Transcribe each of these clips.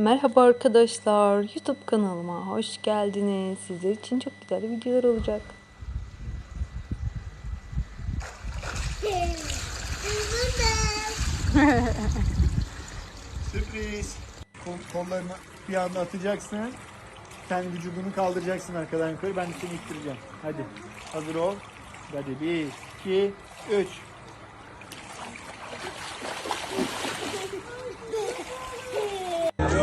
Merhaba arkadaşlar, YouTube kanalıma hoş geldiniz. Sizler için çok güzel videolar olacak. Sürpriz. Kol- kollarını bir anda atacaksın. Kendi vücudunu kaldıracaksın arkadan yukarı. Ben seni ittireceğim. Hadi. Hazır ol. Hadi. Bir, iki, üç.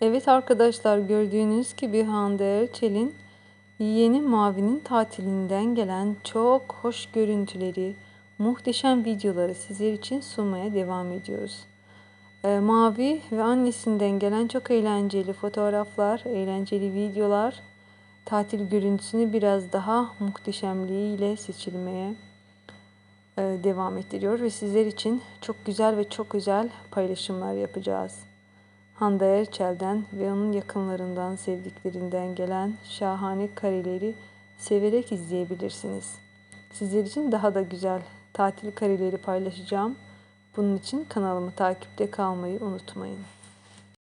Evet arkadaşlar gördüğünüz gibi Hande Erçel'in Yeni Mavi'nin tatilinden gelen çok hoş görüntüleri, muhteşem videoları sizler için sunmaya devam ediyoruz. Ee, Mavi ve annesinden gelen çok eğlenceli fotoğraflar, eğlenceli videolar tatil görüntüsünü biraz daha muhteşemliğiyle seçilmeye e, devam ettiriyor ve sizler için çok güzel ve çok güzel paylaşımlar yapacağız. Hande Erçel'den ve onun yakınlarından, sevdiklerinden gelen şahane kareleri severek izleyebilirsiniz. Sizler için daha da güzel tatil kareleri paylaşacağım. Bunun için kanalımı takipte kalmayı unutmayın.